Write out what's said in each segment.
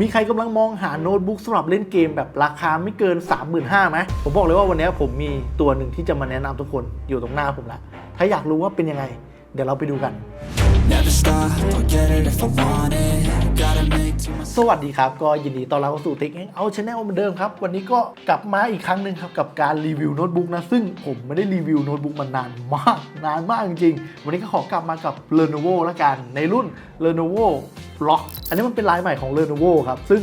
มีใครกำลังมองหาโน้ตบุ๊กสำหรับเล่นเกมแบบราคาไม่เกิน 35,000ไหมผมบอกเลยว่าวันนี้ผมมีตัวหนึ่งที่จะมาแนะนำทุกคนอยู่ตรงหน้าผมละถ้าอยากรู้ว่าเป็นยังไง เดี๋ยวเราไปดูกัน สวัสดีครับ ก็ยินดีต้อนรับสู่ Tech Eng เอาช n แนลเหมือนเดิมครับ วันนี้ก็กลับมาอีกครั้งหนึ่งครับ กับการรีวิวโน้ตบุ๊กนะ ซึ่งผมไม่ได้รีวิวโน้ตบุ๊กมานานมาก นานมากจริงๆ วันนี้ก็ขอกลับมากับ Lenovo ละกัน ในรุ่น Lenovo Block อันนี้มันเป็นลายใหม่ของ Lenovo ครับ ซึ่ง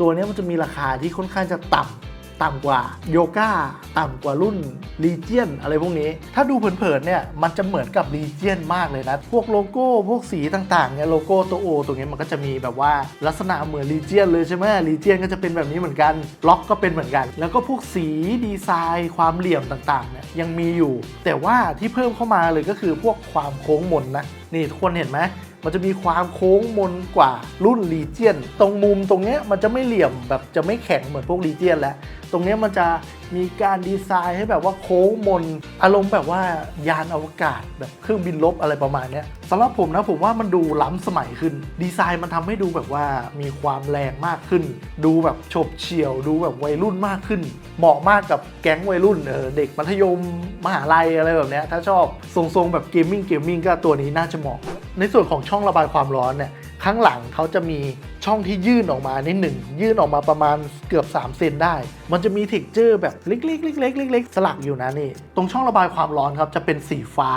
ตัวนี้มันจะมีราคาที่ค่อนข้างจะต่ำ ต่ำกว่าโยก้าต่ำกว่ารุ่น Legion อะไรพวกนี้ ถ้าดูเผินๆเนี่ยมันจะเหมือนกับ Legion มากเลยนะ พวกโลโก้พวกสีต่างๆเนี่ยโลโก้ตัว O ตรงนี้มันก็จะมีแบบว่าลักษณะเหมือน Legion เลยใช่ไหม Legion ก็จะเป็นแบบนี้เหมือนกันล็อกก็เป็นเหมือนกัน แล้วก็พวกสีดีไซน์ความเหลี่ยมต่างๆเนี่ยยังมีอยู่ แต่ว่าที่เพิ่มเข้ามาเลยก็คือพวกความโค้งมนนะนี่ทุกคนเห็นไหม มันจะมีความโค้งมนกว่ารุ่นลีเจียน ตรงมุมตรงเนี้ยมันจะไม่เหลี่ยมแบบจะไม่แข็งเหมือนพวกลีเจียนแล้ว ตรงเนี้ยมันจะมีการดีไซน์ให้แบบว่าโค้งมน อารมณ์แบบว่ายานอวกาศแบบเครื่องบินลบอะไรประมาณเนี้ยสำหรับผมนะผมว่ามันดูล้ำสมัยขึ้น ดีไซน์มันทำให้ดูแบบว่ามีความแรงมากขึ้น ดูแบบฉบเฉี่ยว ดูแบบวัยรุ่นมากขึ้น เหมาะมากกับแก๊งวัยรุ่นเออเด็กมัธยมมหาลัยอะไรแบบเนี้ยถ้าชอบทรงๆแบบเกมมิ่งเกมมิ่งก็ตัวนี้น่าจะเหมาะ ในส่วนของช่องระบายความร้อนเนี่ยข้างหลังเขาจะมีช่องที่ยื่นออกมานิดหนึ่งยื่นออกมาประมาณเกือบ 3 เซนได้ มันจะมีเท็กเจอร์แบบเล็กๆเล็กๆเล็กๆสลักอยู่นะนี่ ตรงช่องระบายความร้อนครับจะเป็นสีฟ้า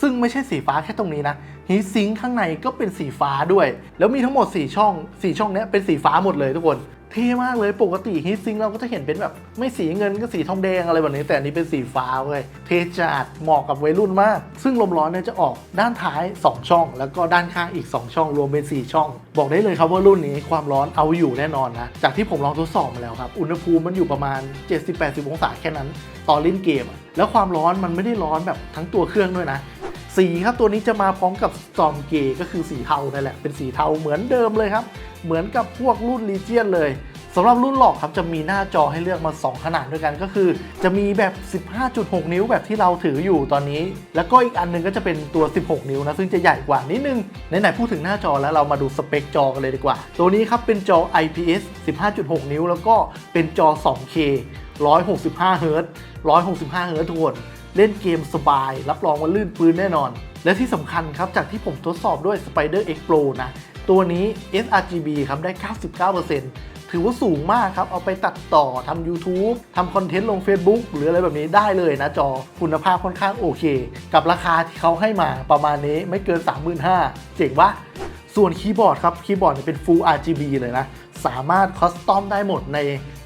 ซึ่งไม่ใช่สีฟ้าแค่ตรงนี้นะฮีซิงข้างในก็เป็นสีฟ้าด้วย แล้วมีทั้งหมด 4 ช่อง 4 ช่องเนี้ยเป็นสีฟ้าหมดเลยทุกคน เท่มากเลยปกติฮีซิงเราก็จะเห็นเป็นแบบ ไม่สีเงินก็สีทองแดงอะไรแบบนี้ แต่อันนี้เป็นสีฟ้าเว้ยเทจัดเหมาะกับวัยรุ่นมาก ซึ่งลมร้อนเนี่ยจะออกด้านท้าย 2 ช่อง แล้วก็ด้านข้างอีก 2 ช่อง รวมเป็น 4 ช่อง บอกได้เลยครับว่ารุ่นนี้ความร้อนเอาอยู่แน่นอนนะ จากที่ผมลองทดสอบมาแล้วครับ อุณหภูมิมันอยู่ประมาณ 70-80 องศาแค่นั้นตอนเล่นเกมแล้วความร้อนมันไม่ได้ร้อนแบบทั้งตัวเครื่องด้วยนะ สีครับตัวนี้จะมาพร้อมกับ Storm g a y ก็คือสีเทานั่นแหละเป็นสีเทาเหมือนเดิมเลยครับ เหมือนกับพวกรุ่น Legion เลยสำหรับรุ่นหลอกครับจะมีหน้าจอให้เลือกมา 2 ขนาดด้วยกันก็คือ จะมีแบบ 15.6 นิ้วแบบที่เราถืออยู่ตอนนี้ แล้วก็อีกอันหนึงก็จะเป็นตัว 16 นิ้วนะ ซึ่งจะใหญ่กว่านิดนึงไหนๆพูดถึงหน้าจอแล้วเรามาดูสเปคจอกันเลยดีกว่า ตัวนี้ครับเป็นจอ IPS 15.6 นิ้ว แล้วก็เป็นจอ 2K 165เฮิร์ตซ์165เฮิร์ตซ์ทุกคน เล่นเกมสบาย รับรองว่าลื่นปืนแน่นอน และที่สำคัญครับ จากที่ผมทดสอบด้วย Spider X Pro นะ ตัวนี้ sRGB ครับได้ 99%ถือว่าสูงมากครับ เอาไปตัดต่อทำ YouTube ทำคอนเทนต์ลง Facebook หรืออะไรแบบนี้ได้เลยนะจอคุณภาพค่อนข้างโอเค กับราคาที่เขาให้มาประมาณนี้ไม่เกิน 35,000เจ๋งวะส่วนคีย์บอร์ดครับคีย์บอร์ดเนี่ยเป็น Full RGB เลยนะ สามารถคอสตอมได้หมดใน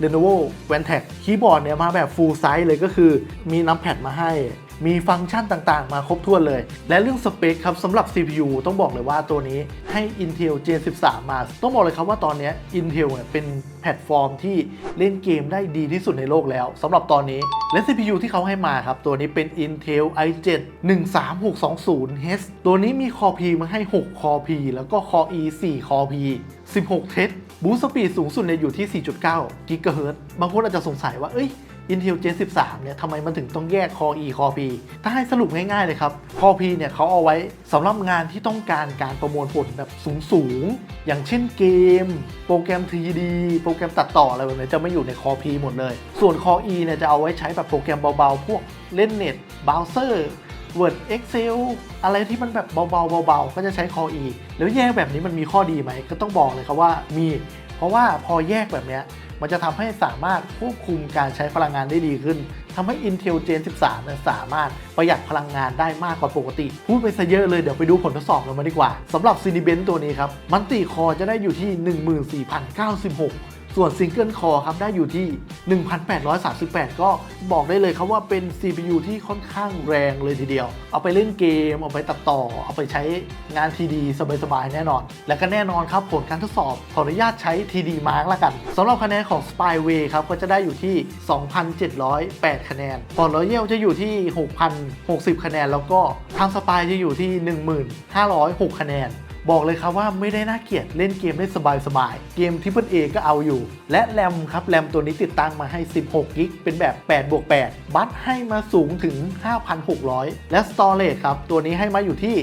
Lenovo Vantage คีย์บอร์ดเนี่ยมาแบบ Full Size เลยก็คือมีน้ำแพดมาให้ มีฟังก์ชันต่างๆ มาครบถ้วนเลย และเรื่องสเปคครับสำหรับ CPU ต้องบอกเลยว่าตัวนี้ให้ Intel Gen 13 มา ต้องบอกเลยครับว่าตอนนี้ Intel เนี่ยเป็นแพลตฟอร์มที่เล่นเกมได้ดีที่สุดในโลกแล้วสำหรับตอนนี้และ CPU ที่เขาให้มาครับ ตัวนี้เป็น Intel i7 13620H ตัวนี้มี Core P มาให้ 6 Core P แล้วก็ Core E 4 Core P 16 เทส บูสต์สปีดสูงสุดเนี่ยอยู่ที่ 4.9 GHz บางคนอาจจะสงสัยว่า เอ้ย Intel Gen 13 เนี่ยทำไมมันถึงต้องแยก Core E Core P ถ้าให้สรุปง่ายๆเลยครับ Core P เนี่ยเขาเอาไว้สำหรับงานที่ต้องการการประมวลผลแบบสูงๆ อย่างเช่นเกม โปรแกรม 3D โปรแกรมตัดต่ออะไรแบบนี้จะไม่อยู่ใน Core P หมดเลย ส่วน Core E เนี่ยจะเอาไว้ใช้แบบโปรแกรมเบาๆ พวกเล่นเน็ตเบราว์เซอร์ Word Excel อะไรที่มันแบบเบาๆเบาๆก็จะใช้ Core E แล้วแยกแบบนี้มันมีข้อดีไหม ก็ต้องบอกเลยครับว่ามี เพราะว่าพอแยกแบบนี้มันจะทำให้สามารถควบคุมการใช้พลังงานได้ดีขึ้นทำให้ Intel Gen 13เนี่ยสามารถประหยัดพลังงานได้มากกว่าปกติ พูดไปซะเยอะเลยเดี๋ยวไปดูผลทดสอบกันมาดีกว่าสำหรับ Cinebench ตัวนี้ครับมันติคอจะได้อยู่ที่ 14,096 ส่วนซิงเกิลคอร์ครับได้อยู่ที่ 1,838 ก็บอกได้เลยครับว่าเป็น CPU ที่ค่อนข้างแรงเลยทีเดียว เอาไปเล่นเกม เอาไปตัดต่อ เอาไปใช้งานทีดีสบายๆ แน่นอน และก็แน่นอนครับผลการทดสอบ ขออนุญาตใช้ TD Mark ละกันสำหรับคะแนนของ Spyway ครับก็จะได้อยู่ที่ 2,708 คะแนนฟอร์ Royal จะอยู่ที่ 6,060 คะแนน แล้วก็ทางสปายจะอยู่ที่ 1,506 คะแนน บอกเลยครับว่าไม่ได้น่าเกลียดเล่นเกมได้สบายๆ เกม Triple A ก็เอาอยู่ และแรมครับแรมตัวนี้ติดตั้งมาให้ 16กิกเป็นแบบ8บวก8บัตให้มาสูงถึง 5,600 และ Storage ครับ ตัวนี้ให้มาอยู่ที่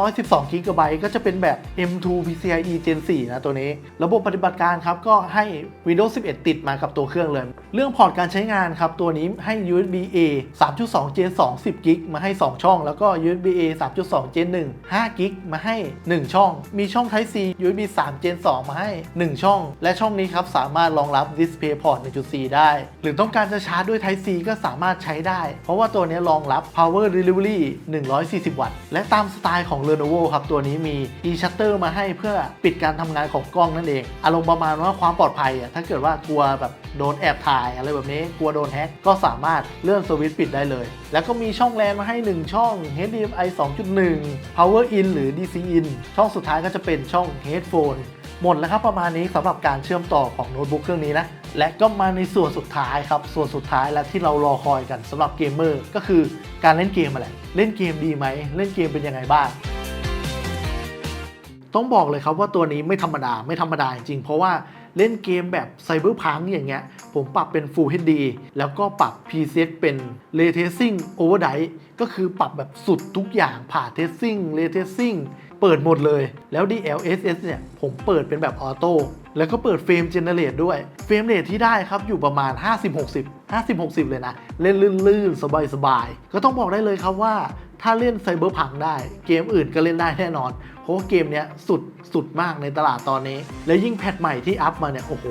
512กิกะไบต์ก็จะเป็นแบบ M2 PCIe Gen 4 นะตัวนี้ ระบบปฏิบัติการครับก็ให้ Windows 11 ติดมากับตัวเครื่องเลย เรื่องพอร์ตการใช้งานครับ ตัวนี้ให้ USB A 3.2 Gen 2 10กิกมาให้ 2 ช่อง แล้วก็ USB A 3.2 Gen 1 5กิกมาให้ 1 ช่องมีช่อง Type C USB 3 Gen 2 มาให้ 1 ช่อง และช่องนี้ครับ สามารถรองรับ DisplayPort 1.4 ได้ หรือต้องการจะชาร์จด้วย Type C ก็สามารถใช้ได้ เพราะว่าตัวนี้รองรับ Power Delivery 140 วัตต์ และตามสไตล์ของ Lenovo ครับ ตัวนี้มี e-shutter มาให้เพื่อปิดการทำงานของกล้องนั่นเอง อารมณ์ประมาณว่าความปลอดภัยอะถ้าเกิดว่ากลัวแบบโดนแอบถ่ายอะไรแบบนี้กลัวโดนแฮ็กก็สามารถเลื่อนสวิตช์ปิดได้เลย แล้วก็มีช่องแลนมาให้ 1 ช่อง HDMI 2.1 Power In หรือ DC In ช่องสุดท้ายก็จะเป็นช่อง Headphone หมดแล้วครับประมาณนี้สำหรับการเชื่อมต่อของโน้ตบุ๊กเครื่องนี้นะ และก็มาในส่วนสุดท้ายครับ ส่วนสุดท้ายและที่เรารอคอยกันสำหรับเกมเมอร์ก็คือการเล่นเกมอะไรเล่นเกมดีไหม เล่นเกมเป็นยังไงบ้าง ต้องบอกเลยครับว่าตัวนี้ไม่ธรรมดาไม่ธรรมดาจริงเพราะว่าเล่นเกมแบบไซเบอร์พังอย่างเงี้ย ผมปรับเป็น Full HD แล้วก็ปรับ preset เป็น Ray Tracing Overdrive ก็คือปรับแบบสุดทุกอย่างผ่า Tracing Ray Tracing เปิดหมดเลย แล้ว DLSS เนี่ย ผมเปิดเป็นแบบออโต้แล้วก็เปิดเฟรมเจเนเรตด้วยเฟรมเรทที่ได้ครับอยู่ประมาณ 50-60 50-60 เลยนะ เล่นลื่นๆ สบายๆ ก็ต้องบอกได้เลยครับว่าถ้าเล่นไซเบอร์พังได้ เกมอื่นก็เล่นได้แน่นอน เพราะว่าเกมเนี้ยสุดสุดมากในตลาดตอนนี้ และยิ่งแพทใหม่ที่อัพมาเนี่ย โอ้โห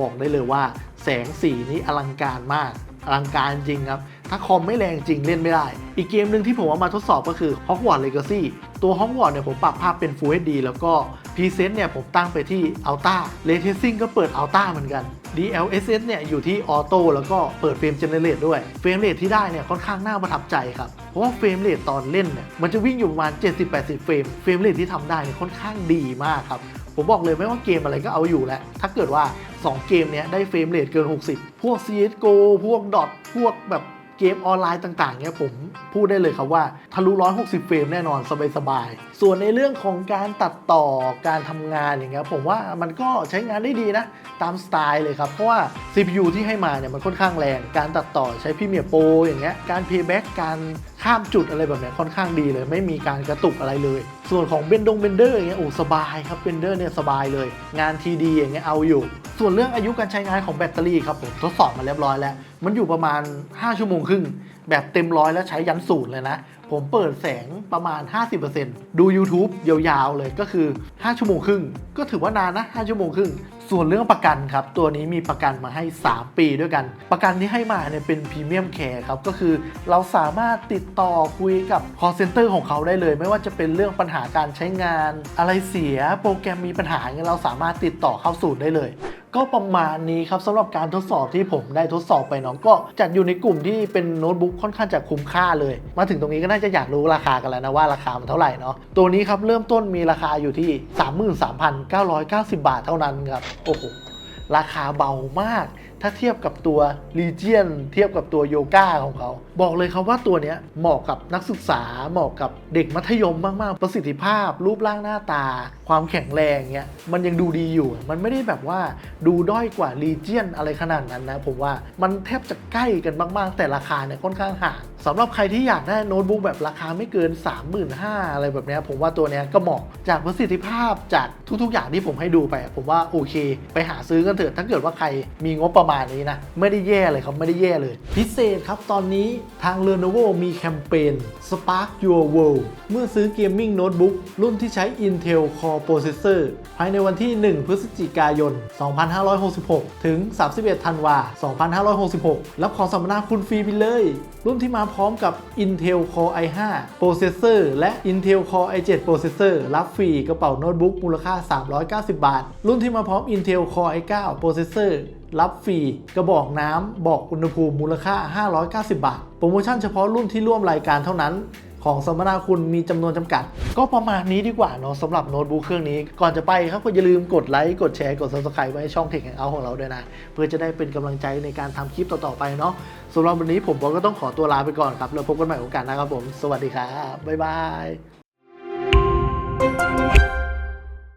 บอกได้เลยว่า แสงสีนี้อลังการมาก อลังการจริงครับ ถ้าคอมไม่แรงจริงเล่นไม่ได้ อีกเกมหนึ่งที่ผมเอามาทดสอบก็คือ Hogwarts Legacy ตัว Hogwarts เนี่ยผมปรับภาพเป็น Full HD แล้วก็ Preset เนี่ยผมตั้งไปที่ Ultra Ray Tracing ก็เปิด Ultra เหมือนกัน DLSS เนี่ยอยู่ที่ Auto แล้วก็เปิดเฟรม Generate ด้วย เฟรมเรทที่ได้เนี่ยค่อนข้างน่าประทับใจครับ เพราะว่าเฟรมเรทตอนเล่นเนี่ยมันจะวิ่งอยู่ประมาณ 70-80 เฟรม เฟรมเรทที่ทำได้เนี่ยค่อนข้างดีมากครับผมบอกเลยไม่ว่าเกมอะไรก็เอาอยู่แหล้วถ้าเกิดว่า 2 เกมเนี้ยได้เฟรมเรทเกิน 60 พวก CSGO พวกดอทพวกแบบ เกมออนไลน์ต่างๆเนี่ยผมพูดได้เลยครับว่าทะลุ 160 เฟรมแน่นอนสบายๆ ส่วนในเรื่องของการตัดต่อการทำงานอย่างเงี้ยผมว่ามันก็ใช้งานได้ดีนะ ตามสไตล์เลยครับ เพราะว่า CPU ที่ให้มาเนี่ยมันค่อนข้างแรง การตัดต่อใช้ Premiere Pro อย่างเงี้ยการ Playback การข้ามจุดอะไรแบบเนี้ยค่อนข้างดีเลย ไม่มีการกระตุกอะไรเลย ส่วนของเบนดงเบนเดอร์อย่างเงี้ยโอ้สบายครับเบนเดอร์เนี่ยสบายเลย งาน TD อย่างเงี้ยเอาอยู่ ส่วนเรื่องอายุการใช้งานของแบตเตอรี่ครับผมทดสอบมาเรียบร้อยแล้ว มันอยู่ประมาณ 5 ชั่วโมงครึ่งแบบเต็มร้อยแล้วใช้ยันสูตรเลยนะ ผมเปิดแสงประมาณ 50%ดู YouTube ยาวๆเลยก็คือ 5 ชั่วโมงครึ่ง ก็ถือว่านานนะ 5 ชั่วโมงครึ่ง ส่วนเรื่องประกันครับ ตัวนี้มีประกันมาให้ 3 ปีด้วยกัน ประกันที่ให้มาเนี่ยเป็นพรีเมียมแคร์ครับ ก็คือเราสามารถติดต่อคุยกับ call center ของเขาได้เลย ไม่ว่าจะเป็นเรื่องปัญหาการใช้งาน อะไรเสียโปรแกรมมีปัญหาเงี้ยเราสามารถติดต่อเข้าศูนย์ได้เลย ก็ประมาณนี้ครับสำหรับการทดสอบที่ผมได้ทดสอบไปเนาะก็จัดอยู่ในกลุ่มที่เป็นโน้ตบุ๊กค่อนข้างจะคุ้มค่าเลย มาถึงตรงนี้ก็น่าจะอยากรู้ราคากันแล้วนะว่าราคามันเท่าไหร่เนาะตัวนี้ครับเริ่มต้นมีราคาอยู่ที่ 33,990 บาทเท่านั้นครับโอ้โหราคาเบามาก ถ้าเทียบกับตัว Legion เทียบกับตัวโยก้าของเขา บอกเลยครับว่าตัวเนี้ยเหมาะกับนักศึกษาเหมาะกับเด็กมัธยมมากๆ ประสิทธิภาพ รูปร่างหน้าตา ความแข็งแรงเงี้ยมันยังดูดีอยู่ มันไม่ได้แบบว่าดูด้อยกว่า Legion อะไรขนาดนั้นนะ ผมว่ามันแทบจะใกล้กันมากๆ แต่ราคาเนี่ยค่อนข้างห่างสำหรับใครที่อยากได้โน้ตบุ๊กแบบราคาไม่เกิน 35,000อะไรแบบนี้ผมว่าตัวเนี้ยก็เหมาะจากประสิทธิภาพจากทุกๆ อย่างที่ผมให้ดูไป ผมว่าโอเค ไปหาซื้อกันเถอะถ้าเกิดว่าใครมีงบประมาณนี้นะ ไม่ได้แย่เลยครับ ไม่ได้แย่เลย พิเศษครับตอนนี้ทาง Lenovo มีแคมเปญ Spark Your World เมื่อซื้อเกมมิ่งโน้ตบุ๊กรุ่นที่ใช้ Intel Core Processor ภายในวันที่ 1 พฤศจิกายน 2566 ถึง 31 ธันวา 2566 รับของสัมมนาคุณฟรีไปเลย รุ่นที่มาพร้อมกับ Intel Core i5 Processor และ Intel Core i7 Processor รับฟรีกระเป๋าโน้ตบุ๊กมูลค่า 390 บาท รุ่นที่มาพร้อม Intel Core i9 Processor รับฟรีกระบอกน้ำบอกอุณหภูมิมูลค่า 590 บาท โปรโมชั่นเฉพาะรุ่นที่ร่วมรายการเท่านั้น ของสัมมนาคุณมีจำนวนจำกัด ก็ประมาณนี้ดีกว่าเนาะสำหรับโน้ตบุ๊กเครื่องนี้ ก่อนจะไปครับก็อย่าลืมกดไลค์กดแชร์กด subscribe ไว้ช่อง Tech Hangout ของเราด้วยนะ เพื่อจะได้เป็นกำลังใจในการทำคลิปต่อๆไปเนาะสำหรับวันนี้ผมก็ต้องขอตัวลาไปก่อนครับแล้วพบกันใหม่โอกาสหน้าครับผม สวัสดีครับบ๊ายบาย